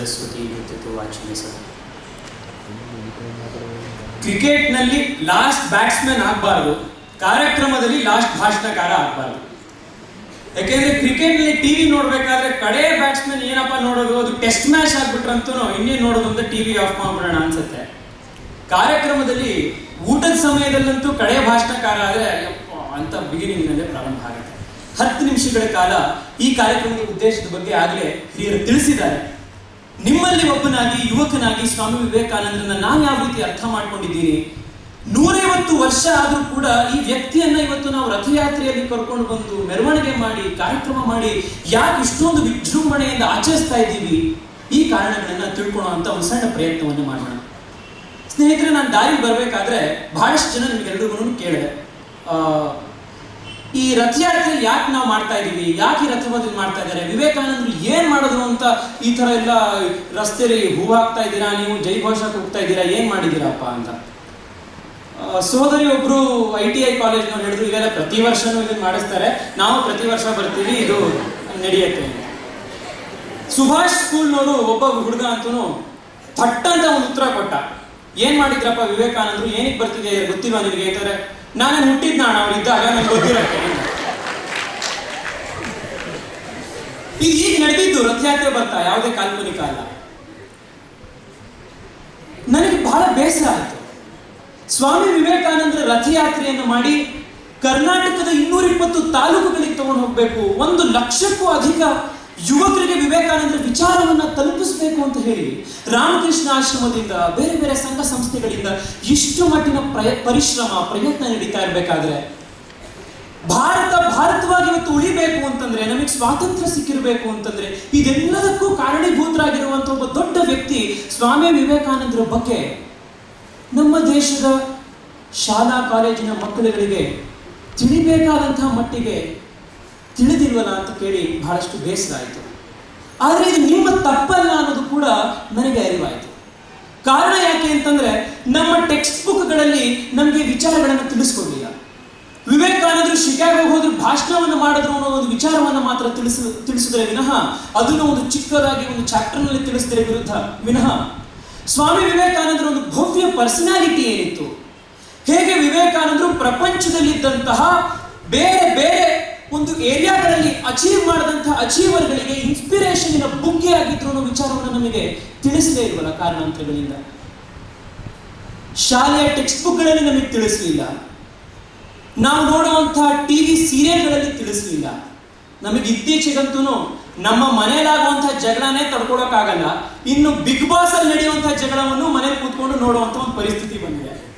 ಸರಸ್ವತಿ ನಲ್ಲಿ ವಾಚನ ಸರ್. ಕ್ರಿಕೆಟ್ನಲ್ಲಿ ಲಾಸ್ಟ್ ಬ್ಯಾಟ್ಸ್ಮನ್ ಆಗಬಾರ್ದು. ಕಾರ್ಯಕ್ರಮದಲ್ಲಿ ಲಾಸ್ಟ್ ಭಾಷಣಕಾರ ಆಗಬಾರ್ದು. ಯಾಕೆಂದ್ರೆ ಕ್ರಿಕೆಟ್ನಲ್ಲಿ ಟಿವಿ ನೋಡ್ಬೇಕಾದ್ರೆ ಕಡೆ ಬ್ಯಾಟ್ಸ್ಮನ್ ಏನಪ್ಪ ನೋಡೋದು? ಅದು ಟೆಸ್ಟ್ ಮ್ಯಾಚ್ ಆಗ್ಬಿಟ್ರಂತೂ ಇನ್ನೇನು ನೋಡೋದು ಅಂತ ಟಿವಿ ಆಫ್ ಮಾಡ್ಬಿಡೋಣ ಅನ್ಸುತ್ತೆ. ಕಾರ್ಯಕ್ರಮದಲ್ಲಿ ಊಟದ ಸಮಯದಲ್ಲಂತೂ ಕಡೆ ಭಾಷಣಕಾರ ಆದ್ರೆ ಅಂತ ಬಿಗಿನಿಂಗ್ನಲ್ಲೇ ಪ್ರಾರಂಭ ಆಗುತ್ತೆ. ಹತ್ತು ನಿಮಿಷಗಳ ಕಾಲ ಈ ಕಾರ್ಯಕ್ರಮದ ಉದ್ದೇಶದ ಬಗ್ಗೆ ಆಗಲೇ ಹಿರಿಯರು ತಿಳಿಸಿದ್ದಾರೆ. ನಿಮ್ಮಲ್ಲಿ ಒಬ್ಬನಾಗಿ, ಯುವಕನಾಗಿ ಸ್ವಾಮಿ ವಿವೇಕಾನಂದರನ್ನ ನಾನು ಯಾವ ರೀತಿ ಅರ್ಥ ಮಾಡ್ಕೊಂಡಿದ್ದೀನಿ? ನೂರೈವತ್ತು ವರ್ಷ ಆದರೂ ಕೂಡ ಈ ವ್ಯಕ್ತಿಯನ್ನ ಇವತ್ತು ನಾವು ರಥಯಾತ್ರೆಯಲ್ಲಿ ಕರ್ಕೊಂಡು ಬಂದು ಮೆರವಣಿಗೆ ಮಾಡಿ, ಕಾರ್ಯಕ್ರಮ ಮಾಡಿ, ಯಾಕೆ ಇಷ್ಟೊಂದು ವಿಜೃಂಭಣೆಯಿಂದ ಆಚರಿಸ್ತಾ ಇದ್ದೀವಿ? ಈ ಕಾರಣಗಳನ್ನ ತಿಳ್ಕೊಳ್ಳೋ ಅಂತ ಒಂದು ಸಣ್ಣ ಪ್ರಯತ್ನವನ್ನು ಮಾಡೋಣ. ಸ್ನೇಹಿತರೆ, ನಾನು ದಾರಿಗೆ ಬರಬೇಕಾದ್ರೆ ಬಹಳಷ್ಟು ಜನ ನಿಮ್ಗೆಲ್ರಿಗೂ ಕೇಳಿದೆ. ಈ ರಥಯಾತ್ರೆ ಯಾಕೆ ನಾವು ಮಾಡ್ತಾ ಇದ್ದೀವಿ? ಯಾಕೆ ಈ ರಥವನ್ನು ಮಾಡ್ತಾ ಇದ್ದಾರೆ? ವಿವೇಕಾನಂದರು ಏನ್ ಮಾಡಿದ್ರು ಅಂತ ಈ ತರ ಎಲ್ಲ ರಸ್ತೆಯಲ್ಲಿ ಹೂ ಹಾಕ್ತಾ ಇದ್ದೀರಾ? ನೀವು ಜೈ ಘೋಷಕ್ಕೆ ಹೋಗ್ತಾ ಇದ್ದೀರಾ? ಏನ್ ಮಾಡಿದ್ದೀರಪ್ಪ ಅಂತ. ಸೋದರಿ ಒಬ್ರು ಐ ಟಿ ಐ ಕಾಲೇಜ್ನವ್ರು ಹೇಳಿದ್ರು, ಇವೆಲ್ಲ ಪ್ರತಿ ವರ್ಷನೂ ಇದನ್ನ ಮಾಡಿಸ್ತಾರೆ. ನಾವು ಪ್ರತಿ ವರ್ಷ ಬರ್ತೀವಿ, ಇದು ನಡೆಯುತ್ತೆ. ಸುಭಾಷ್ ಸ್ಕೂಲ್ನವರು ಒಬ್ಬ ಹುಡುಗ ಅಂತೂ ಥಟ್ ಅಂತ ಒಂದು ಉತ್ತರ ಕೊಟ್ಟ. ಏನ್ ಮಾಡಿದ್ರಪ್ಪ ವಿವೇಕಾನಂದರು? ಏನಕ್ಕೆ ಬರ್ತಿದೆ? ಗೊತ್ತಿಲ್ಲ ನಿಮಗೆ ಅಂತಾರೆ ನಾನು ಹುಟ್ಟಿದ್ನ ಅವ್ರು ಇದ್ದಾಗ ನಂಗೆ ಗೊತ್ತಿರತ್ತೆ. ಇದು ಈಗ ನಡೆದಿದ್ದು, ರಥಯಾತ್ರೆ ಬರ್ತಾ, ಯಾವುದೇ ಕಾಲ್ಪನಿಕ ಅಲ್ಲ. ನನಗೆ ಬಹಳ ಬೇಸರ ಆಯಿತು. ಸ್ವಾಮಿ ವಿವೇಕಾನಂದರ ರಥಯಾತ್ರೆಯನ್ನು ಮಾಡಿ ಕರ್ನಾಟಕದ ಇನ್ನೂರಿಪ್ಪತ್ತು ತಾಲೂಕುಗಳಿಗೆ ತಗೊಂಡು ಹೋಗಬೇಕು, ಒಂದು ಲಕ್ಷಕ್ಕೂ ಅಧಿಕ ಯುವಕರಿಗೆ ವಿವೇಕಾನಂದರ ವಿಚಾರವನ್ನು ತಲುಪಿಸಬೇಕು ಅಂತ ಹೇಳಿ ರಾಮಕೃಷ್ಣ ಆಶ್ರಮದಿಂದ ಬೇರೆ ಬೇರೆ ಸಂಘ ಸಂಸ್ಥೆಗಳಿಂದ ಇಷ್ಟು ಮಟ್ಟಿನ ಪ್ರಯ, ಪರಿಶ್ರಮ, ಪ್ರಯತ್ನ ನಡೀತಾ ಇರಬೇಕಾದ್ರೆ ಭಾರತ, ಭಾರತವಾಗಿ ಇವತ್ತು ಉಳಿಬೇಕು ಅಂತಂದ್ರೆ, ನಮಗೆ ಸ್ವಾತಂತ್ರ್ಯ ಸಿಕ್ಕಿರಬೇಕು ಅಂತಂದ್ರೆ, ಇದೆಲ್ಲದಕ್ಕೂ ಕಾರಣೀಭೂತರಾಗಿರುವಂತ ಒಬ್ಬ ದೊಡ್ಡ ವ್ಯಕ್ತಿ ಸ್ವಾಮಿ ವಿವೇಕಾನಂದರ ಬಗ್ಗೆ ನಮ್ಮ ದೇಶದ ಶಾಲಾ, ಕಾಲೇಜಿನ ಮಕ್ಕಳುಗಳಿಗೆ ತಿಳಿಬೇಕಾದಂತಹ ಮಟ್ಟಿಗೆ ತಿಳಿದಿಲ್ವಲ್ಲ ಅಂತ ಕೇಳಿ ಬಹಳಷ್ಟು ಬೇಸರ ಆಯಿತು ಆದರೆ ಇದು ನಿಮ್ಮ ತಪ್ಪಲ್ಲ ಅನ್ನೋದು ಕೂಡ ನನಗೆ ಅರಿವಾಯಿತು. ಕಾರಣ ಯಾಕೆ ಅಂತಂದ್ರೆ ನಮ್ಮ ಟೆಕ್ಸ್ಟ್ ಬುಕ್ಗಳಲ್ಲಿ ನಮಗೆ ವಿಚಾರಗಳನ್ನು ತಿಳಿಸ್ಕೊಂಡಿಲ್ಲ ವಿವೇಕಾನಂದರು ಶಿಕಾಗೋ ಹೋದ್ರು ಭಾಷಣವನ್ನು ಮಾಡಿದ್ರು ಅನ್ನೋ ಒಂದು ವಿಚಾರವನ್ನು ಮಾತ್ರ ತಿಳಿಸ, ತಿಳಿಸಿದ್ರೆ ವಿನಃ ಅದನ್ನು ಒಂದು ಚಿಕ್ಕದಾಗಿ ಒಂದು ಚಾಪ್ಟರ್ನಲ್ಲಿ ತಿಳಿಸಿದ್ರೆ ವಿರುದ್ಧ ವಿನಃ ಸ್ವಾಮಿ ವಿವೇಕಾನಂದರ ಒಂದು ಭವ್ಯ ಪರ್ಸನಾಲಿಟಿ ಏನಿತ್ತು. ಹೇಗೆ ವಿವೇಕಾನಂದರು ಪ್ರಪಂಚದಲ್ಲಿದ್ದಂತಹ ಬೇರೆ ಬೇರೆ ಒಂದು ಏರಿಯಾಗಳಲ್ಲಿ ಅಚೀವ್ ಮಾಡಿದಂತಹ ಅಚೀವರ್ಗಳಿಗೆ ಇನ್ಸ್ಪಿರೇಷನ್ ಬುಗ್ಗೆ ಆಗಿದ್ರು ಅನ್ನೋ ವಿಚಾರವನ್ನು ನಮಗೆ ತಿಳಿಸದೇ ಇಲ್ವಲ್ಲ ಕಾರಣಾಂತರಗಳಿಂದ. ಶಾಲೆಯ ಟೆಕ್ಸ್ಟ್ ಬುಕ್ಗಳಲ್ಲಿ ನಮಗೆ ತಿಳಿಸಲಿಲ್ಲ. ನಾವು ನೋಡುವಂತಹ ಟಿವಿ ಸೀರಿಯಲ್ಗಳಲ್ಲಿ ತಿಳಿಸಲಿಲ್ಲ. ನಮಗೆ ಇತ್ತೀಚೆಗಂತೂ ನಮ್ಮ ಮನೆಯಲ್ಲಾಗುವಂತಹ ಜಗಳನೇ ತಡ್ಕೊಳಕ್ಕಾಗಲ್ಲ. ಇನ್ನು ಬಿಗ್ ಬಾಸ್ ಅಲ್ಲಿ ನಡೆಯುವಂತಹ ಜಗಳವನ್ನು ಮನೇಲಿ ಕೂತ್ಕೊಂಡು ನೋಡುವಂತ ಒಂದು ಪರಿಸ್ಥಿತಿ ಬಂದಿದೆ.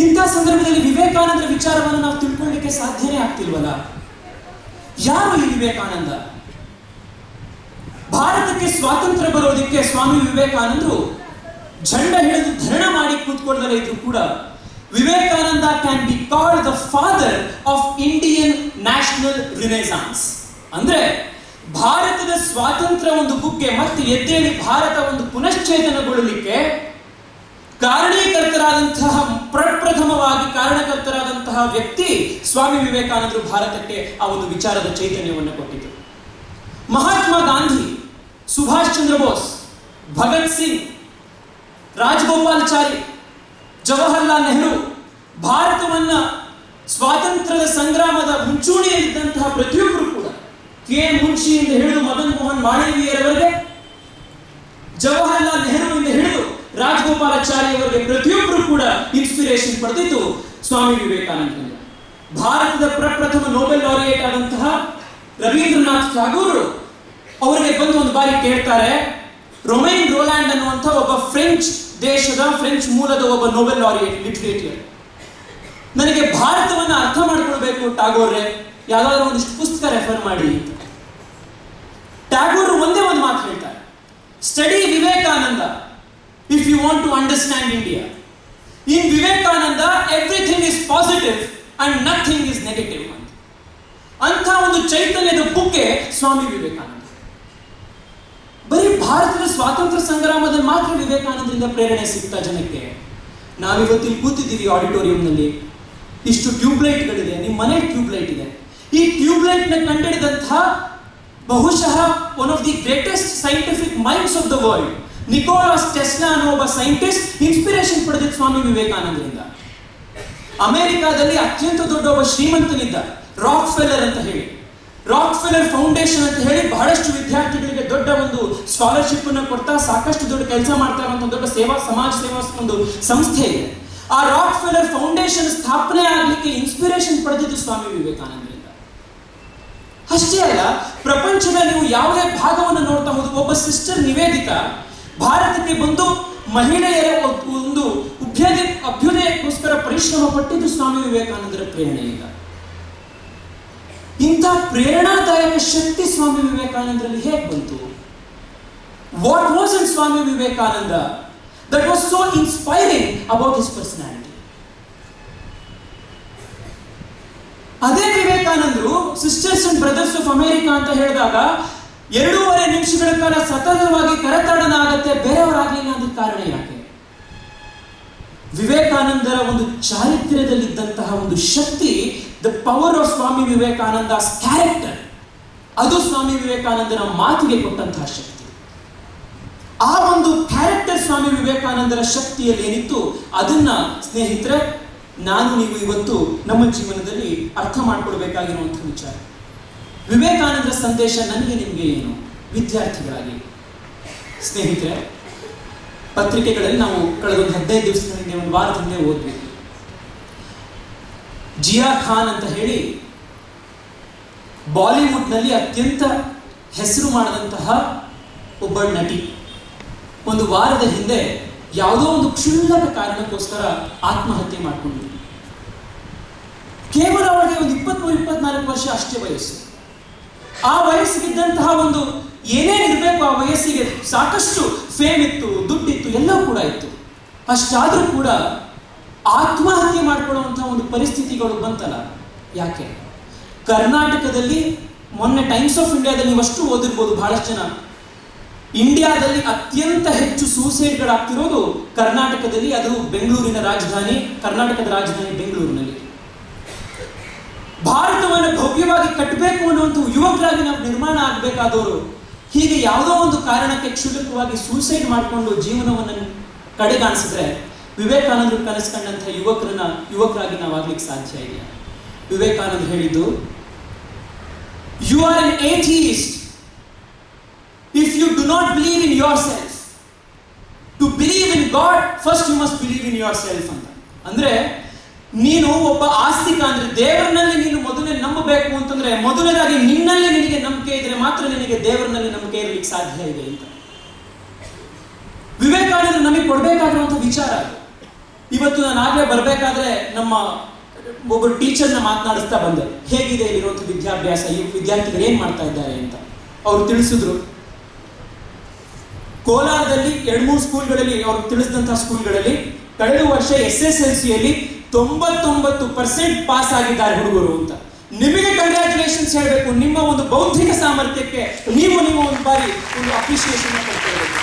ಇಂಥ ಸಂದರ್ಭದಲ್ಲಿ ವಿವೇಕಾನಂದರ ವಿಚಾರವನ್ನು ನಾವು ತಿಳ್ಕೊಳ್ಳಿಕ್ಕೆ ಸಾಧ್ಯನೇ ಆಗ್ತಿಲ್ವಲ್ಲ? ಯಾರು ಈ ವಿವೇಕಾನಂದ? ಭಾರತಕ್ಕೆ ಸ್ವಾತಂತ್ರ್ಯ ಬರೋದಕ್ಕೆ ಸ್ವಾಮಿ ವಿವೇಕಾನಂದರು ಝಂಡ ಹಿಡಿದು ಧರಣ ಮಾಡಿ ಕೂತ್ಕೊಳ್ಳದಲ್ಲ ಇದ್ರು ಕೂಡ Vivekananda can be called the father of Indian national renaissance ಅಂದ್ರೆ ಭಾರತದ ಸ್ವಾತಂತ್ರ್ಯ ಒಂದು ಬುಗ್ಗೆ ಮತ್ತೆ ಎದ್ದೇಳಿ ಭಾರತ ಒಂದು ಪುನಶ್ಚೇತನಗೊಳ್ಳಲಿಕ್ಕೆ ಕಾರಣೀಕರ್ತರಾದಂತಹ ಪ್ರಪ್ರಥಮವಾಗಿ ಕಾರಣಕರ್ತರಾದಂತಹ ವ್ಯಕ್ತಿ ಸ್ವಾಮಿ ವಿವೇಕಾನಂದರು ಭಾರತಕ್ಕೆ ಆ ಒಂದು ವಿಚಾರದ ಚೈತನ್ಯವನ್ನು ಕೊಟ್ಟಿತು ಮಹಾತ್ಮ ಗಾಂಧಿ, ಸುಭಾಷ್ ಚಂದ್ರ ಬೋಸ್, ಭಗತ್ ಸಿಂಗ್ ರಾಜಗೋಪಾಲ್ಚಾರಿ ಜವಾಹರ್ಲಾಲ್ ನೆಹರು ಭಾರತವನ್ನ ಸ್ವಾತಂತ್ರ್ಯದ ಸಂಗ್ರಾಮದ ಮುಂಚೂಣಿಯಲ್ಲಿದ್ದಂತಹ ಪ್ರತಿಯೊಬ್ಬರು ಕೂಡ ಕೆ. ಎಂದು ಹಿಡಿದು ಮದನ್ ಮೋಹನ್ ಮಾಳವೀಯರವರೆಗೆ ಜವಾಹರ್ಲಾಲ್ ನೆಹರುವಿಂದ ಹಿಡಿದು ರಾಜಗೋಪಾಲಾಚಾರ್ಯವರೆಗೆ ಪ್ರತಿಯೊಬ್ಬರು ಕೂಡ ಇನ್ಸ್ಪಿರೇಷನ್ ಪಡೆದಿದ್ದು ಸ್ವಾಮಿ ವಿವೇಕಾನಂದ ಭಾರತದ ಪ್ರಪ್ರಥಮ ನೋಬೆಲ್ ಲಾರಿಯೇಟ್ ಆದಂತಹ ರವೀಂದ್ರನಾಥ್ ಠಾಗೂರ್ ಅವರಿಗೆ ಬಂದು ಒಂದು ಬಾರಿ ಕೇಳ್ತಾರೆ, ರೊಮೈನ್ ರೋಲ್ಯಾಂಡ್ ಅನ್ನುವಂಥ ಒಬ್ಬ ಫ್ರೆಂಚ್ ದೇಶದ ಫ್ರೆಂಚ್ ಮೂಲದ ಒಬ್ಬ ನೋಬೆಲ್ ಲಾರಿಯೇಟ್ ಲಿಟ್ರೇಟಿಯರ್. ನನಗೆ ಭಾರತವನ್ನು ಅರ್ಥ ಮಾಡ್ಕೊಳ್ಬೇಕು ಟಾಗೋರ್ರೆ ಯಾವ್ದಾದ್ರು ಒಂದಿಷ್ಟು ಪುಸ್ತಕ ರೆಫರ್ ಮಾಡಿ. ಟಾಗೋರ್ ಒಂದೇ ಒಂದು ಮಾತು ಹೇಳ್ತಾರೆ, study Vivekananda you want to understand India in Vivekananda everything is positive and nothing is negative ಅಂತ ಅಂಥ ಒಂದು ಚೈತನ್ಯದ ಬುಕ್ಕೆ ಸ್ವಾಮಿ ವಿವೇಕಾನಂದ. ಬರೀ ಭಾರತದ ಸ್ವಾತಂತ್ರ್ಯ ಸಂಗ್ರಾಮದಲ್ಲಿ ಮಾತ್ರ ವಿವೇಕಾನಂದರಿಂದ ಪ್ರೇರಣೆ ಸಿಗ್ತಾ ಜನಕ್ಕೆ. ನಾವಿವತ್ತು ಇಲ್ಲಿ ಕೂತಿದ್ದೀವಿ ಆಡಿಟೋರಿಯಂನಲ್ಲಿ. ಇಷ್ಟು ಟ್ಯೂಬ್ಲೈಟ್ಗಳಿದೆ, ನಿಮ್ಮ ಮನೆ ಟ್ಯೂಬ್ಲೈಟ್ ಇದೆ. ಈ ಟ್ಯೂಬ್ಲೈಟ್ನ ಕಂಡಿಡಿದಂತಹ ಬಹುಶಃ one of the greatest scientific minds of the world Nikola Tesla ಅನ್ನೋ ಒಬ್ಬ ಸೈಂಟಿಸ್ಟ್ ಇನ್ಸ್ಪಿರೇಷನ್ ಪಡೆದಿದ್ದ ಸ್ವಾಮಿ ವಿವೇಕಾನಂದರಿಂದ. ಅಮೆರಿಕಾದಲ್ಲಿ ಅತ್ಯಂತ ದೊಡ್ಡ ಒಬ್ಬ ಶ್ರೀಮಂತನಿದ್ದ ರಾಕ್ ಫೆಲ್ಲರ್ ಅಂತ ಹೇಳಿ. ರಾಕ್ ಫೆಲ್ಲರ್ ಫೌಂಡೇಶನ್ ಅಂತ ಹೇಳಿ ಬಹಳಷ್ಟು ವಿದ್ಯಾರ್ಥಿಗಳಿಗೆ ದೊಡ್ಡ ಒಂದು ಸ್ಕಾಲರ್ಶಿಪ್ ಅನ್ನು ಕೊಡ್ತಾ ಸಾಕಷ್ಟು ದೊಡ್ಡ ಕೆಲಸ ಮಾಡ್ತಾ ಇರುವಂತ ಒಂದು ದೊಡ್ಡ ಸೇವಾ, ಸಮಾಜ ಸೇವಾ ಒಂದು ಸಂಸ್ಥೆ ಇದೆ. ಆ ರಾಕ್ ಫೆಲ್ಲರ್ ಫೌಂಡೇಶನ್ ಸ್ಥಾಪನೆ ಆಗಲಿಕ್ಕೆ ಇನ್ಸ್ಪಿರೇಷನ್ ಪಡೆದಿದ್ದು ಸ್ವಾಮಿ ವಿವೇಕಾನಂದರಿಂದ. ಅಷ್ಟೇ ಅಲ್ಲ, ಪ್ರಪಂಚದ ನೀವು ಯಾವುದೇ ಭಾಗವನ್ನು ನೋಡ್ತಾ ಹೋದ್ರು, ಒಬ್ಬ ಸಿಸ್ಟರ್ ನಿವೇದಿತ ಭಾರತಕ್ಕೆ ಬಂದು ಮಹಿಳೆಯರ ಒಂದು ಉದ್ಯೋಗ ಅಭ್ಯುದಯಕ್ಕೋಸ್ಕರ ಪರಿಶ್ರಮ ಪಟ್ಟಿದ್ದು ಸ್ವಾಮಿ ವಿವೇಕಾನಂದರ ಪ್ರೇರಣೆಯಿಂದ ಇಂಥ ಪ್ರೇರಣಾದಾಯಕ ಶಕ್ತಿ ಸ್ವಾಮಿ ವಿವೇಕಾನಂದರಲ್ಲಿ ಹೇಗೆ ಬಂತು? What was in Swami Vivekananda? That was so inspiring about his personality ಅದೇ ವಿವೇಕಾನಂದರು sisters and brothers of America ಅಂತ ಹೇಳಿದಾಗ ಎರಡೂವರೆ ನಿಮಿಷಗಳ ಕಾಲ ಸತತವಾಗಿ ಕರತಾಡನ ಆಗತ್ತೆ ಬೇರೆಯವರಾಗಲಿಲ್ಲ ಅನ್ನೋದು ಕಾರಣ ಯಾಕೆ? ವಿವೇಕಾನಂದರ ಒಂದು ಚಾರಿತ್ರ್ಯದಲ್ಲಿದ್ದಂತಹ ಒಂದು ಶಕ್ತಿ the power of Swami Vivekananda character ಅದು ಸ್ವಾಮಿ ವಿವೇಕಾನಂದರ ಮಾತಿಗೆ ಕೊಟ್ಟಂತಹ ಶಕ್ತಿ. ಆ ಒಂದು ಕ್ಯಾರೆಕ್ಟರ್ ಸ್ವಾಮಿ ವಿವೇಕಾನಂದರ ಶಕ್ತಿಯಲ್ಲಿ ಏನಿತ್ತು? ಅದನ್ನ, ಸ್ನೇಹಿತರೆ, ನಾನು ನೀವು ಇವತ್ತು ನಮ್ಮ ಜೀವನದಲ್ಲಿ ಅರ್ಥ ಮಾಡ್ಕೊಳ್ಬೇಕಾಗಿರುವಂತಹ ವಿಚಾರ. ವಿವೇಕಾನಂದರ ಸಂದೇಶ ನನಗೆ ನಿಮಗೆ ಏನು? ವಿದ್ಯಾರ್ಥಿಗಳಾಗಿ. ಸ್ನೇಹಿತರೆ, ಪತ್ರಿಕೆಗಳಲ್ಲಿ ನಾವು ಕಳೆದ ಒಂದು ಹದಿನೈದು ದಿವಸದ ಹಿಂದೆ ಒಂದು ವಾರದ ಹಿಂದೆ ಓದ್ವಿ. ಜಿಯಾ ಖಾನ್ ಅಂತ ಹೇಳಿ ಬಾಲಿವುಡ್ನಲ್ಲಿ ಅತ್ಯಂತ ಹೆಸರು ಮಾಡಿದಂತಹ ಒಬ್ಬ ನಟಿ. ಒಂದು ವಾರದ ಹಿಂದೆ ಯಾವುದೋ ಒಂದು ಕ್ಷುಲ್ಲಕ ಕಾರಣಕ್ಕೋಸ್ಕರ ಆತ್ಮಹತ್ಯೆ ಮಾಡಿಕೊಂಡ್ರು ಕೇವಲ ಅವಳಿಗೆ ಒಂದು ಇಪ್ಪತ್ಮೂರು, ಇಪ್ಪತ್ನಾಲ್ಕು ವರ್ಷ ಅಷ್ಟೇ ವಯಸ್ಸು. ಆ ವಯಸ್ಸಿಗಿದ್ದಂತಹ ಒಂದು ಏನೇನು ಇರಬೇಕು ಆ ವಯಸ್ಸಿಗೆ ಸಾಕಷ್ಟು ಫೇಮ್ ಇತ್ತು, ದುಡ್ಡಿತ್ತು, ಎಲ್ಲವೂ ಕೂಡ ಇತ್ತು. ಅಷ್ಟಾದರೂ ಕೂಡ ಆತ್ಮಹತ್ಯೆ ಮಾಡಿಕೊಳ್ಳುವಂತಹ ಒಂದು ಪರಿಸ್ಥಿತಿಗಳು ಬಂತಲ್ಲ. ಯಾಕೆ? ಕರ್ನಾಟಕದಲ್ಲಿ ಮೊನ್ನೆ ಟೈಮ್ಸ್ ಆಫ್ ಇಂಡಿಯಾದಲ್ಲಿ ನೀವಷ್ಟು ಓದಿರ್ಬೋದು ಬಹಳಷ್ಟು ಜನ. ಇಂಡಿಯಾದಲ್ಲಿ ಅತ್ಯಂತ ಹೆಚ್ಚು ಸೂಸೈಡ್ಗಳಾಗ್ತಿರೋದು ಕರ್ನಾಟಕದಲ್ಲಿ, ಅದು ಬೆಂಗಳೂರಿನ ರಾಜಧಾನಿ, ಕರ್ನಾಟಕದ ರಾಜಧಾನಿ ಬೆಂಗಳೂರಿನಲ್ಲಿ. ಭಾರತವನ್ನು ಭವ್ಯವಾಗಿ ಕಟ್ಟಬೇಕು ಅನ್ನುವಂಥ ಯುವಕರಾಗಿ ನಾವು ನಿರ್ಮಾಣ ಆಗಬೇಕಾದವರು ಹೀಗೆ ಯಾವುದೋ ಒಂದು ಕಾರಣಕ್ಕೆ ಕ್ಷುಲ್ಲಕವಾಗಿ ಸೂಸೈಡ್ ಮಾಡಿಕೊಂಡು ಜೀವನವನ್ನು ಕಡೆಗಾಣಿಸಿದ್ರೆ ವಿವೇಕಾನಂದರು ಕನಸು ಯುವಕರನ್ನ, ಯುವಕರಾಗಿ ನಾವು ಆಗ್ಲಿಕ್ಕೆ ಸಾಧ್ಯ ಇಲ್ಲ ವಿವೇಕಾನಂದ ಹೇಳಿದ್ದು you are an atheist if you do not believe in yourself to believe in God first you must believe in yourself ಅಂತ. ಅಂದ್ರೆ ನೀನು ಒಬ್ಬ ಆಸ್ತಿಕ ಅಂದ್ರೆ ದೇವರನಲ್ಲಿ ನೀನು ಮೊದಲೇ ನಂಬಬೇಕು ಅಂತಂದ್ರೆ ಮೊದಲನೇದಾಗಿ ನಿನ್ನಲ್ಲೇ ನಿನಗೆ ನಂಬಿಕೆ ಇದ್ರೆ ಮಾತ್ರ ನಿನಗೆ ದೇವರನಲ್ಲಿ ನಂಬಿಕೆ ಇರಲಿಕ್ಕೆ ಸಾಧ್ಯ ಇದೆ ಅಂತ. ವಿವೇಕಾನಂದರು ನಮಗೆ ಕೊಡಬೇಕಾಗಿರುವಂಥ ವಿಚಾರ ಇವತ್ತು ನಾನು ಆಗ್ಲೇ ಬರಬೇಕಾದ್ರೆ ನಮ್ಮ ಒಬ್ಬರು ಟೀಚರ್ನ ಮಾತನಾಡಿಸ್ತಾ ಬಂದೆ. ಹೇಗಿದೆ ಇಲ್ಲಿರುವಂಥ ವಿದ್ಯಾಭ್ಯಾಸ? ಈ ವಿದ್ಯಾರ್ಥಿಗಳು ಏನ್ ಮಾಡ್ತಾ ಇದ್ದಾರೆ ಅಂತ. ಅವ್ರು ತಿಳಿಸಿದ್ರು. ಕೋಲಾರದಲ್ಲಿ ಎರಡು ಮೂರು ಸ್ಕೂಲ್ಗಳಲ್ಲಿ ಅವ್ರು ತಿಳಿಸಿದಂತಹ ಸ್ಕೂಲ್ಗಳಲ್ಲಿ ಕಳೆದ ವರ್ಷ ಎಸ್ ಎಸ್ ಎಲ್ ಸಿಯಲ್ಲಿ ತೊಂಬತ್ತೊಂಬತ್ತು ಪರ್ಸೆಂಟ್ ಪಾಸ್ ಆಗಿದ್ದಾರೆ ಹುಡುಗರು ಅಂತ. ನಿಮಗೆ ಕಂಗ್ರ್ಯಾಚುಲೇಷನ್ಸ್ ಹೇಳಬೇಕು. ನಿಮ್ಮ ಒಂದು ಬೌದ್ಧಿಕ ಸಾಮರ್ಥ್ಯಕ್ಕೆ ನೀವು ನಿಮ್ಮ ಒಂದು ಬಾರಿ ಒಂದು ಅಪ್ರಿಸಿಯೇಷನ್ ಕೊಡ್ತಿರಬೇಕು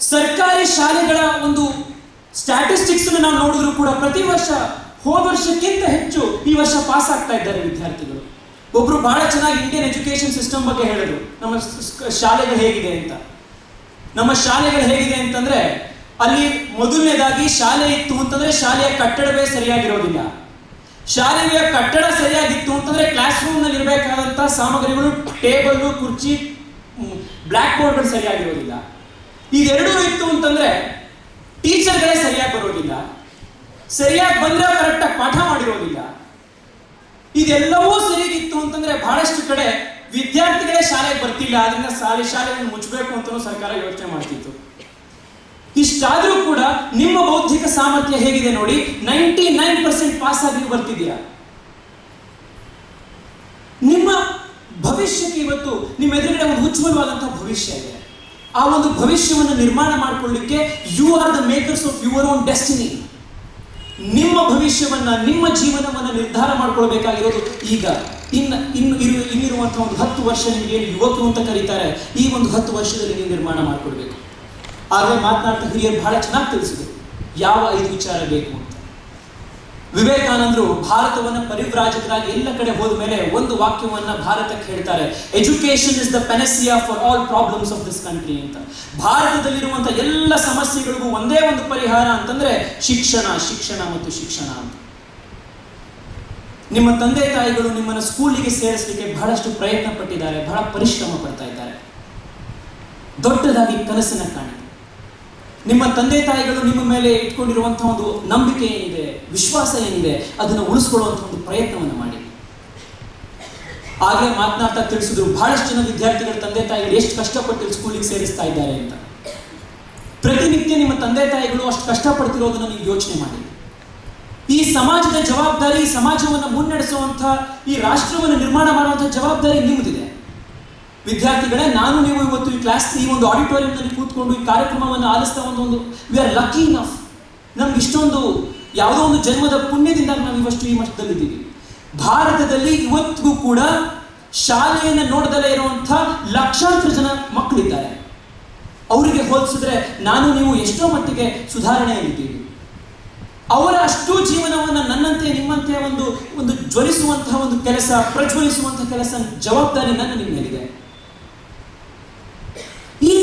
ಸರ್ಕಾರಿ ಶಾಲೆಗಳ ಒಂದು ಸ್ಟ್ಯಾಟಿಸ್ಟಿಕ್ಸ್ ನಾವು ನೋಡಿದ್ರು ಕೂಡ ಪ್ರತಿ ವರ್ಷ ಹೋದ ವರ್ಷಕ್ಕಿಂತ ಹೆಚ್ಚು ಈ ವರ್ಷ ಪಾಸ್ ಆಗ್ತಾ ಇದ್ದಾರೆ ವಿದ್ಯಾರ್ಥಿಗಳು. ಒಬ್ರು ಬಹಳ ಚೆನ್ನಾಗಿ ಇಂಡಿಯನ್ ಎಜುಕೇಶನ್ ಸಿಸ್ಟಮ್ ಬಗ್ಗೆ ಹೇಳಿದ್ರು. ನಮ್ಮ ಶಾಲೆಗಳು ಹೇಗಿದೆ ಅಂತ. ನಮ್ಮ ಶಾಲೆಗಳು ಹೇಗಿದೆ ಅಂತಂದ್ರೆ ಅಲ್ಲಿ ಮೊದಲನೇದಾಗಿ ಶಾಲೆ ಇತ್ತು ಅಂತಂದ್ರೆ ಶಾಲೆಯ ಕಟ್ಟಡವೇ ಸರಿಯಾಗಿರೋದಿಲ್ಲ. ಶಾಲೆಯ ಕಟ್ಟಡ ಸರಿಯಾಗಿತ್ತು ಅಂತಂದ್ರೆ ಕ್ಲಾಸ್ ರೂಮ್ನಲ್ಲಿ ಇರಬೇಕಾದಂತಹ ಸಾಮಗ್ರಿಗಳು ಟೇಬಲ್ ಕುರ್ಚಿ ಬ್ಲಾಕ್ ಬೋರ್ಡ್ಗಳು ಸರಿಯಾಗಿರೋದಿಲ್ಲ. ಇದೆರಡೂ ಇತ್ತು ಅಂತಂದ್ರೆ ಟೀಚರ್ಗಳೇ ಸರಿಯಾಗಿ ಬರೋದಿಲ್ಲ. ಸರಿಯಾಗಿ ಬಂದ್ರೆ ಕರೆಕ್ಟಾಗಿ ಪಾಠ ಮಾಡಿರೋದಿಲ್ಲ. ಇದೆಲ್ಲವೂ ಸರಿಯಾಗಿತ್ತು ಅಂತಂದ್ರೆ ಬಹಳಷ್ಟು ಕಡೆ ವಿದ್ಯಾರ್ಥಿಗಳೇ ಶಾಲೆಗೆ ಬರ್ತಿಲ್ಲ ಅದರಿಂದ ಶಾಲೆ ಶಾಲೆಯನ್ನು ಮುಚ್ಚಬೇಕು ಅಂತಲೂ ಸರ್ಕಾರ ಯೋಚನೆ ಮಾಡ್ತಿತ್ತು. ಇಷ್ಟಾದ್ರೂ ಕೂಡ ನಿಮ್ಮ ಬೌದ್ಧಿಕ ಸಾಮರ್ಥ್ಯ ಹೇಗಿದೆ ನೋಡಿ ನೈಂಟಿ ನೈನ್ ಪರ್ಸೆಂಟ್ ಪಾಸ್ ಆಗಿ ಬರ್ತಿದೆಯಾ ನಿಮ್ಮ ಭವಿಷ್ಯಕ್ಕೆ ಇವತ್ತು ನಿಮ್ಮ ಎದುರುಗಡೆ ಒಂದು ಉಜ್ವಲವಾದಂತಹ ಭವಿಷ್ಯ ಇದೆ. ಆ ಒಂದು ಭವಿಷ್ಯವನ್ನು ನಿರ್ಮಾಣ ಮಾಡಿಕೊಳ್ಳಿಕ್ಕೆ you are the makers of your own destiny ನಿಮ್ಮ ಭವಿಷ್ಯವನ್ನ, ನಿಮ್ಮ ಜೀವನವನ್ನ ನಿರ್ಧಾರ ಮಾಡ್ಕೊಳ್ಬೇಕಾಗಿರೋದು ಈಗ. ಇನ್ನು ಇನ್ನು ಇರು ಇನ್ನಿರುವಂತಹ ಒಂದು ಹತ್ತು ವರ್ಷ ನಿಮಗೆ ಯುವಕರು ಅಂತ ಕರೀತಾರೆ. ಈ ಒಂದು ಹತ್ತು ವರ್ಷದಲ್ಲಿ ನೀವು ನಿರ್ಮಾಣ ಮಾಡ್ಕೊಳ್ಬೇಕು. ಆಗಲೇ ಮಾತನಾಡ್ತಾ ಹಿರಿಯರು ಬಹಳ ಚೆನ್ನಾಗಿ ತಿಳಿಸಿದರು. ಯಾವ ಐದು ವಿಚಾರ ಬೇಕು ಅಂತ. ವಿವೇಕಾನಂದರು ಭಾರತವನ್ನು ಪರಿವ್ರಾಜಕರಾಗಿ ಎಲ್ಲ ಕಡೆ ಹೋದ ಮೇಲೆ ಒಂದು ವಾಕ್ಯವನ್ನು ಭಾರತಕ್ಕೆ ಹೇಳ್ತಾರೆ education is the panacea for all problems of this country ಅಂತ. ಭಾರತದಲ್ಲಿರುವಂಥ ಎಲ್ಲ ಸಮಸ್ಯೆಗಳಿಗೂ ಒಂದೇ ಒಂದು ಪರಿಹಾರ ಅಂತಂದ್ರೆ ಶಿಕ್ಷಣ ಶಿಕ್ಷಣ ಮತ್ತು ಶಿಕ್ಷಣ ಅಂತ. ನಿಮ್ಮ ತಂದೆ ತಾಯಿಗಳು ನಿಮ್ಮನ್ನು ಸ್ಕೂಲಿಗೆ ಸೇರಿಸಲಿಕ್ಕೆ ಬಹಳಷ್ಟು ಪ್ರಯತ್ನ ಪಟ್ಟಿದ್ದಾರೆ ಬಹಳ ಪರಿಶ್ರಮ ಪಡ್ತಾ ಇದ್ದಾರೆ. ದೊಡ್ಡದಾಗಿ ಕನಸಿನ ಕಾಣಿ. ನಿಮ್ಮ ತಂದೆ ತಾಯಿಗಳು ನಿಮ್ಮ ಮೇಲೆ ಇಟ್ಕೊಂಡಿರುವಂತಹ ಒಂದು ನಂಬಿಕೆ ಏನಿದೆ, ವಿಶ್ವಾಸ ಏನಿದೆ, ಅದನ್ನು ಉಳಿಸ್ಕೊಳ್ಳುವಂಥ ಒಂದು ಪ್ರಯತ್ನವನ್ನು ಮಾಡಿ. ಆಗಲೇ ಮಾತನಾಡ್ತಾ ತಿಳಿಸಿದ್ರು, ಬಹಳಷ್ಟು ಜನ ವಿದ್ಯಾರ್ಥಿಗಳ ತಂದೆ ತಾಯಿಗಳು ಎಷ್ಟು ಕಷ್ಟಪಟ್ಟು ಸ್ಕೂಲಿಗೆ ಸೇರಿಸ್ತಾ ಇದ್ದಾರೆ ಅಂತ. ಪ್ರತಿನಿತ್ಯ ನಿಮ್ಮ ತಂದೆ ತಾಯಿಗಳು ಅಷ್ಟು ಕಷ್ಟಪಡ್ತಿರೋದನ್ನ ನೀವು ಯೋಚನೆ ಮಾಡಿ. ಈ ಸಮಾಜದ ಜವಾಬ್ದಾರಿ ಸಮಾಜವನ್ನು ಮುನ್ನಡೆಸುವಂತಹ, ಈ ರಾಷ್ಟ್ರವನ್ನು ನಿರ್ಮಾಣ ಮಾಡುವಂತಹ ಜವಾಬ್ದಾರಿ ನಿಮ್ಮದಿದೆ ವಿದ್ಯಾರ್ಥಿಗಳೇ, ನಾನು ನೀವು ಇವತ್ತು ಈ ಕ್ಲಾಸ್ ಈ ಒಂದು ಆಡಿಟೋರಿಯಂನಲ್ಲಿ ಕೂತ್ಕೊಂಡು ಈ ಕಾರ್ಯಕ್ರಮವನ್ನು ಆಲಿಸ್ತಾ ಒಂದು ಒಂದು ವಿ ಆರ್ ಲಕ್ಕಿ ಇನಫ್ ನಮ್ಗೆ ಇಷ್ಟೊಂದು ಯಾವುದೋ ಒಂದು ಜನ್ಮದ ಪುಣ್ಯದಿಂದ ನಾವು ಇವಷ್ಟು ಈ ಮಟ್ಟದಲ್ಲಿದ್ದೀವಿ. ಭಾರತದಲ್ಲಿ ಇವತ್ತಿಗೂ ಕೂಡ ಶಾಲೆಯನ್ನು ನೋಡದಲ್ಲೇ ಇರುವಂಥ ಲಕ್ಷಾಂತರ ಜನ ಮಕ್ಕಳಿದ್ದಾರೆ. ಅವರಿಗೆ ಹೋಲಿಸಿದ್ರೆ ನಾನು ನೀವು ಎಷ್ಟೋ ಮಟ್ಟಿಗೆ ಸುಧಾರಣೆಯಲ್ಲಿದ್ದೀವಿ. ಅವರ ಅಷ್ಟು ಜೀವನವನ್ನು ನನ್ನಂತೆ, ನಿಮ್ಮಂತೆ ಒಂದು ಒಂದು ಜ್ವಲಿಸುವಂತಹ ಒಂದು ಕೆಲಸ, ಪ್ರಜ್ವಲಿಸುವಂತಹ ಕೆಲಸ, ಜವಾಬ್ದಾರಿ ನನ್ನ ನಿಮ್ಮ ಮೇಲಿದೆ ಈ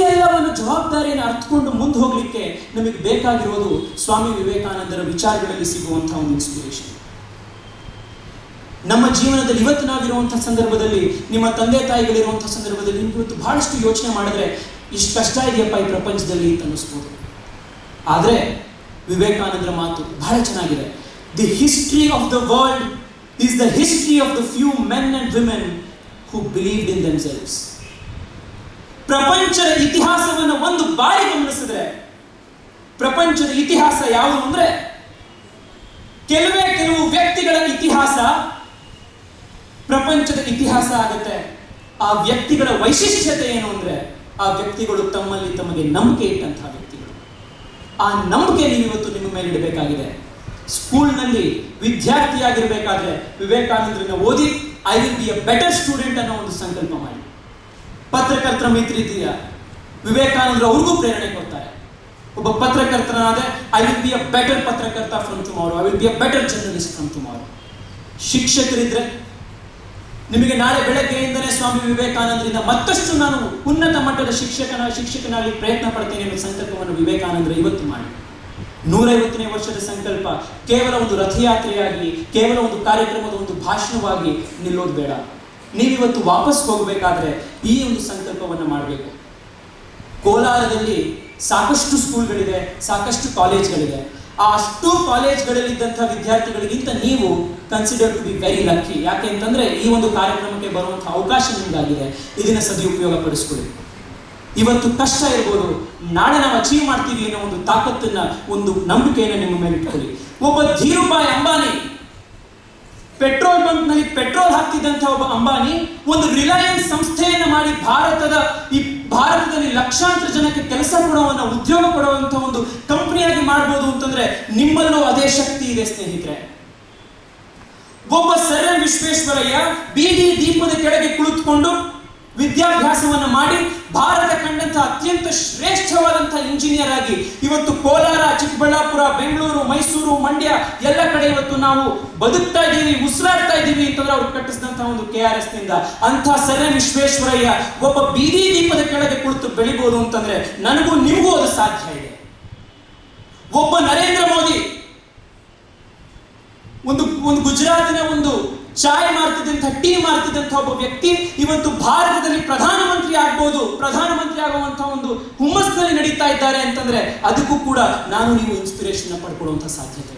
ಎಲ್ಲವನ್ನು ಜವಾಬ್ದಾರಿಯನ್ನು ಅರ್ಥಕೊಂಡು ಮುಂದೆ ಹೋಗ್ಲಿಕ್ಕೆ ನಮಗೆ ಬೇಕಾಗಿರೋದು ಸ್ವಾಮಿ ವಿವೇಕಾನಂದರ ವಿಚಾರಗಳಲ್ಲಿ ಸಿಗುವಂತಹ ಒಂದು ಇನ್ಸ್ಪಿರೇಷನ್ ನಮ್ಮ ಜೀವನದಲ್ಲಿ ಇವತ್ತು ನಾವಿರುವಂತಹ ಸಂದರ್ಭದಲ್ಲಿ, ನಿಮ್ಮ ತಂದೆ ತಾಯಿಗಳಿರುವಂತಹ ಸಂದರ್ಭದಲ್ಲಿ ಇವತ್ತು ಬಹಳಷ್ಟು ಯೋಚನೆ ಮಾಡಿದ್ರೆ ಇಷ್ಟು ಕಷ್ಟ ಇದೆಯಪ್ಪ ಈ ಪ್ರಪಂಚದಲ್ಲಿ ಅಂತ ಅನ್ನಿಸ್ಬೋದು. ಆದರೆ ವಿವೇಕಾನಂದರ ಮಾತು ಬಹಳ ಚೆನ್ನಾಗಿದೆ. The history of the world is the history of the few men and women who believe in themselves ಪ್ರಪಂಚದ ಇತಿಹಾಸವನ್ನು ಒಂದು ಬಾರಿ ಗಮನಿಸಿದ್ರೆ, ಪ್ರಪಂಚದ ಇತಿಹಾಸ ಯಾವುದು ಅಂದ್ರೆ, ಕೆಲವೇ ಕೆಲವು ವ್ಯಕ್ತಿಗಳ ಇತಿಹಾಸ ಪ್ರಪಂಚದ ಇತಿಹಾಸ ಆಗುತ್ತೆ. ಆ ವ್ಯಕ್ತಿಗಳ ವೈಶಿಷ್ಟ್ಯತೆ ಏನು ಅಂದ್ರೆ, ಆ ವ್ಯಕ್ತಿಗಳು ತಮ್ಮಲ್ಲಿ ತಮಗೆ ನಂಬಿಕೆ ಇಟ್ಟಂತಹ ವ್ಯಕ್ತಿಗಳು. ಆ ನಂಬಿಕೆ ನೀವು ಇವತ್ತು ನಿಮ್ಮ ಮೇಲೆ ಇಡಬೇಕಾಗಿದೆ. ಸ್ಕೂಲ್ನಲ್ಲಿ ವಿದ್ಯಾರ್ಥಿಯಾಗಿರ್ಬೇಕಾದ್ರೆ ವಿವೇಕಾನಂದರನ್ನ ಓದಿ, I will be a better student ಅನ್ನೋ ಒಂದು ಸಂಕಲ್ಪ ಮಾಡಿ. ಪತ್ರಕರ್ತರ ಮಿತ್ರ ಇದೆಯ? ವಿವೇಕಾನಂದರು ಅವ್ರಿಗೂ ಪ್ರೇರಣೆ ಕೊಡ್ತಾರೆ. ಒಬ್ಬ ಪತ್ರಕರ್ತನಾದ I will be a better ಪತ್ರಕರ್ತ from tomorrow I will be a better journalist from tomorrow ಶಿಕ್ಷಕರಿದ್ರೆ, ನಿಮಗೆ ನಾಳೆ ಬೆಳಗ್ಗೆಯಿಂದಲೇ ಸ್ವಾಮಿ ವಿವೇಕಾನಂದರಿಂದ ಮತ್ತಷ್ಟು ನಾನು ಉನ್ನತ ಮಟ್ಟದ ಶಿಕ್ಷಕನ, ಶಿಕ್ಷಕನಾಗಿ ಪ್ರಯತ್ನ ಪಡ್ತೇನೆ ಎನ್ನುವ ಸಂಕಲ್ಪವನ್ನು ವಿವೇಕಾನಂದರು ಇವತ್ತು ಮಾಡಿ ನೂರೈವತ್ತನೇ ವರ್ಷದ ಸಂಕಲ್ಪ, ಕೇವಲ ಒಂದು ರಥಯಾತ್ರೆಯಾಗಿ, ಕೇವಲ ಒಂದು ಕಾರ್ಯಕ್ರಮದ ಒಂದು ಭಾಷಣವಾಗಿ ನಿಲ್ಲೋದು ಬೇಡ. ನೀವಿವತ್ತು ವಾಪಸ್ ಹೋಗಬೇಕಾದ್ರೆ ಈ ಒಂದು ಸಂಕಲ್ಪವನ್ನು ಮಾಡಬೇಕು. ಕೋಲಾರದಲ್ಲಿ ಸಾಕಷ್ಟು ಸ್ಕೂಲ್ಗಳಿದೆ, ಸಾಕಷ್ಟು ಕಾಲೇಜ್ಗಳಿದೆ. ಆ ಅಷ್ಟು ಕಾಲೇಜ್ಗಳಲ್ಲಿದ್ದಂಥ ವಿದ್ಯಾರ್ಥಿಗಳಿಗಿಂತ ನೀವು consider to be very lucky ಯಾಕೆ ಅಂತಂದ್ರೆ ಈ ಒಂದು ಕಾರ್ಯಕ್ರಮಕ್ಕೆ ಬರುವಂಥ ಅವಕಾಶ ನಿಮಗಾಗಿದೆ. ಇದನ್ನ ಸದುಪಯೋಗ ಪಡಿಸ್ಕೊಳ್ಳಿ ಇವತ್ತು ಕಷ್ಟ ಇರ್ಬೋದು, ನಾಳೆ ನಾವು ಅಚೀವ್ ಮಾಡ್ತೀವಿ ಅನ್ನೋ ಒಂದು ತಾಕತ್ತನ್ನ, ಒಂದು ನಂಬಿಕೆಯನ್ನು ನಿಮ್ಮ ಮೇಲೆ ಇಟ್ಕೊಳ್ಳಿ ಒಬ್ಬ ಧೀರುಭಾಯ್ ಅಂಬಾನಿ ಪೆಟ್ರೋಲ್ ಬಂಕ್ನಲ್ಲಿ ಪೆಟ್ರೋಲ್ ಹಾಕಿದಂತಹ ಒಬ್ಬ ಅಂಬಾನಿ ಒಂದು ರಿಲಯನ್ಸ್ ಸಂಸ್ಥೆಯನ್ನು ಮಾಡಿ ಭಾರತದ ಈ ಭಾರತದಲ್ಲಿ ಲಕ್ಷಾಂತರ ಜನಕ್ಕೆ ಕೆಲಸ ಕೊಡುವನ್ನ ಉದ್ಯೋಗ ಕೊಡುವಂತ ಒಂದು ಕಂಪನಿಯಾಗಿ ಮಾಡಬಹುದು ಅಂತಂದ್ರೆ ನಿಮ್ಮಲ್ಲೂ ಅದೇ ಶಕ್ತಿ ಇದೆ, ಸ್ನೇಹಿತರೆ. ಒಬ್ಬ ಸರ್ ಎಂ ವಿಶ್ವೇಶ್ವರಯ್ಯ ಬೀದಿ ದೀಪದ ಕೆಳಗೆ ಕುಳಿತುಕೊಂಡು ವಿದ್ಯಾಭ್ಯಾಸವನ್ನ ಮಾಡಿ ಭಾರತ ಕಂಡಂತ ಅತ್ಯಂತ ಶ್ರೇಷ್ಠವಾದಂತಹ ಇಂಜಿನಿಯರ್ ಆಗಿ ಇವತ್ತು ಕೋಲಾರ, ಚಿಕ್ಕಬಳ್ಳಾಪುರ, ಬೆಂಗಳೂರು, ಮೈಸೂರು, ಮಂಡ್ಯ ಎಲ್ಲ ಕಡೆ ಇವತ್ತು ನಾವು ಬದುಕ್ತಾ ಇದ್ದೀವಿ, ಉಸಿರಾಡ್ತಾ ಇದ್ದೀವಿ ಅಂತಂದ್ರೆ ಅವ್ರು ಕಟ್ಟಿಸಿದಂತಹ ಒಂದು ಕೆ ಆರ್ ಎಸ್ನಿಂದ. ಅಂತ ಸರ್ ವಿಶ್ವೇಶ್ವರಯ್ಯ ಒಬ್ಬ ಬೀದಿ ದೀಪದ ಕೆಳಗೆ ಕುಳಿತು ಬೆಳಿಬಹುದು ಅಂತಂದ್ರೆ ನನಗೂ ನಿಮಗೂ ಅದು ಸಾಧ್ಯ ಇದೆ. ಒಬ್ಬ ನರೇಂದ್ರ ಮೋದಿ ಒಂದು ಒಂದು ಗುಜರಾತಿನ ಒಂದು ಚಾಯ್ ಮಾಡ್ತಿದ್ದಂಥ ಟೀ ಮಾರ್ತಿದಂತ ಒಬ್ಬ ವ್ಯಕ್ತಿ ಇವತ್ತು ಭಾರತದಲ್ಲಿ ಪ್ರಧಾನಮಂತ್ರಿ ಆಗ್ಬೋದು. ಪ್ರಧಾನಮಂತ್ರಿ ಆಗುವಂತಹ ಒಂದು ಹುಮ್ಮಸ್ನಲ್ಲಿ ನಡೀತಾ ಇದ್ದಾರೆ ಅಂತಂದ್ರೆ ಅದಕ್ಕೂ ಕೂಡ ನಾನು ನೀವು ಇನ್ಸ್ಪಿರೇಷನ್ ಪಡ್ಕೊಳ್ಳುವಂತಹ ಸಾಧ್ಯತೆ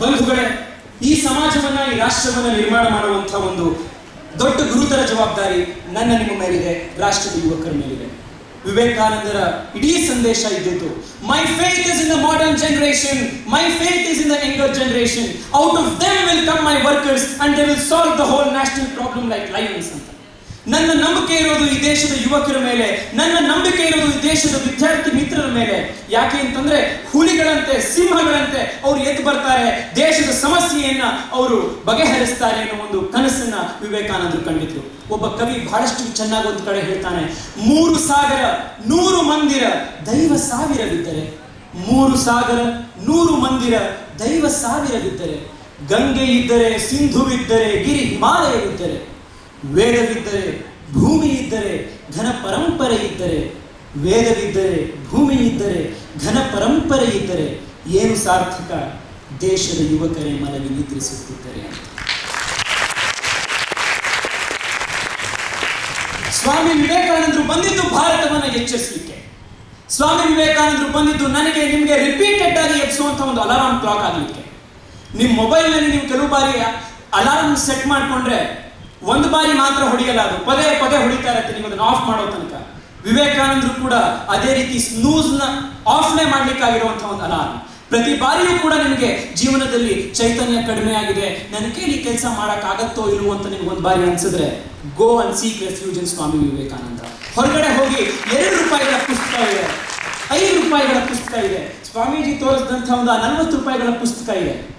ಬಂಧುಗಳೇ, ಈ ಸಮಾಜವನ್ನ, ಈ ರಾಷ್ಟ್ರವನ್ನ ನಿರ್ಮಾಣ ಮಾಡುವಂತಹ ಒಂದು ದೊಡ್ಡ ಗುರುತರ ಜವಾಬ್ದಾರಿ ನನ್ನ ನಿಮ್ಮ ಮೇಲಿದೆ. ರಾಷ್ಟ್ರದ ಯುವಕರ ಮೇಲಿದೆ. ವಿವೇಕಾನಂದರ ಇಡೀ ಸಂದೇಶ ಇದ್ದಿತ್ತು my faith is in the modern generation my faith is in the younger generation out of them will come my workers and they will solve the whole national problem like lions ಅಂತ ನನ್ನ ನಂಬಿಕೆ ಇರೋದು ಈ ದೇಶದ ಯುವಕರ ಮೇಲೆ, ನನ್ನ ನಂಬಿಕೆ ಇರೋದು ಈ ದೇಶದ ವಿದ್ಯಾರ್ಥಿ ಮಿತ್ರರ ಮೇಲೆ. ಯಾಕೆ ಅಂತಂದ್ರೆ ಹುಲಿಗಳಂತೆ, ಸಿಂಹಗಳಂತೆ ಅವರು ಎದ್ದು ಬರ್ತಾರೆ, ದೇಶದ ಸಮಸ್ಯೆಯನ್ನ ಅವರು ಬಗೆಹರಿಸ್ತಾರೆ ಅನ್ನೋ ಒಂದು ಕನಸನ್ನ ವಿವೇಕಾನಂದರು ಕಂಡಿದ್ರು. ಒಬ್ಬ ಕವಿ ಬಹಳಷ್ಟು ಚೆನ್ನಾಗಿ ಒಂದು ಕಡೆ ಹೇಳ್ತಾನೆ, ಮೂರು ಸಾಗರ, ನೂರು ಮಂದಿರ ದೈವ ಸಾವಿರವಿದ್ದರೆ. ಮೂರು ಸಾಗರ, ನೂರು ಮಂದಿರ ದೈವ ಸಾವಿರವಿದ್ದರೆ. ಗಂಗೆ ಇದ್ದರೆ ಸಿಂಧುವಿದ್ದರೆ, ಗಿರಿ ಹಿಮಾಲಯವಿದ್ದರೆ. ವೇದವಿದ್ದರೆ ಭೂಮಿ ಇದ್ದರೆ ಘನ ಪರಂಪರೆ ಇದ್ದರೆ ವೇದವಿದ್ದರೆ ಭೂಮಿ ಇದ್ದರೆ ಘನ ಪರಂಪರೆ ಇದ್ದರೆ ಏನು ಸಾರ್ಥಕ? ದೇಶದ ಯುವಕರೇ ಮನವಿ ನಿದ್ರಿಸುತ್ತಿದ್ದರೆ ಸ್ವಾಮಿ ವಿವೇಕಾನಂದರು ಬಂದಿದ್ದು ಭಾರತವನ್ನು ಎಚ್ಚರಿಸಲಿಕ್ಕೆ ಸ್ವಾಮಿ ವಿವೇಕಾನಂದರು ಬಂದಿದ್ದು ನನಗೆ ನಿಮಗೆ ರಿಪೀಟೆಡ್ ಆಗಿ ಎಬ್ಸುವಂತ ಒಂದು ಅಲಾರಾಮ್ ಕ್ಲಾಕ್ ಆಗಲಿಕ್ಕೆ. ನಿಮ್ಮ ಮೊಬೈಲ್ನಲ್ಲಿ ನೀವು ಕೆಲವು ಬಾರಿ ಅಲಾರಾಮ್ ಸೆಟ್ ಮಾಡ್ಕೊಂಡ್ರೆ ಒಂದು ಬಾರಿ ಮಾತ್ರ ಹೊಡೆಯಲ್ಲ ಅದು. ಪದೇ ಪದೇ ಹೊಡಿತಾ ಇರತ್ತೆ ನೀವು ಆಫ್ ಮಾಡೋ ತನಕ. ವಿವೇಕಾನಂದರು ಕೂಡ ಅದೇ ರೀತಿ ಸ್ನೂಸ್ನ ಆಫ್ನೇ ಮಾಡ್ಲಿಕ್ಕಾಗಿರುವಂತಹ ಒಂದು ಅಲಾರ್ಮ್ ಪ್ರತಿ ಬಾರಿಯೂ ಕೂಡ ನಿಮಗೆ ಜೀವನದಲ್ಲಿ ಚೈತನ್ಯ ಕಡಿಮೆ ಆಗಿದೆ. ನನ್ನ ಕೈಲಿ ಕೆಲಸ ಮಾಡೋಕ್ಕಾಗತ್ತೋ ಇಲ್ವೋ ಅಂತ ನಿಮ್ಗೆ ಒಂದು ಬಾರಿ ಅನ್ಸಿದ್ರೆ go and seek refuge Swami Vivekananda. ಹೊರಗಡೆ ಹೋಗಿ ಎರಡು ರೂಪಾಯಿಗಳ ಪುಸ್ತಕ ಇದೆ. ಐದು ರೂಪಾಯಿಗಳ ಪುಸ್ತಕ ಇದೆ. ಸ್ವಾಮೀಜಿ ತೋರಿಸಿದಂಥ ಒಂದು ನಲವತ್ತು ರೂಪಾಯಿಗಳ ಪುಸ್ತಕ ಇದೆ.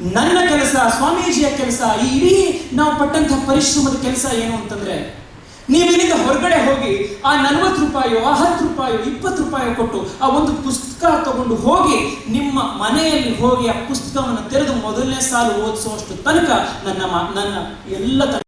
ನನ್ನ ಕೆಲಸ, ಸ್ವಾಮೀಜಿಯ ಕೆಲಸ ಈ ಇಡೀ ನಾವು ಪಟ್ಟಂತಹ ಪರಿಶ್ರಮದ ಕೆಲಸ ಏನು ಅಂತಂದ್ರೆ, ನೀವು ಇಲ್ಲಿಂದ ಹೊರಗಡೆ ಹೋಗಿ ಆ ನಲ್ವತ್ತು ರೂಪಾಯೋ, ಆ ಹತ್ತು ರೂಪಾಯೋ, ಇಪ್ಪತ್ತು ರೂಪಾಯಿ ಕೊಟ್ಟು ಆ ಒಂದು ಪುಸ್ತಕ ತಗೊಂಡು ಹೋಗಿ ನಿಮ್ಮ ಮನೆಯಲ್ಲಿ ಹೋಗಿ ಆ ಪುಸ್ತಕವನ್ನು ತೆರೆದು ಮೊದಲನೇ ಸಾಲು ಓದಿಸುವಷ್ಟು ತನಕ ನನ್ನ ನನ್ನ ಎಲ್ಲ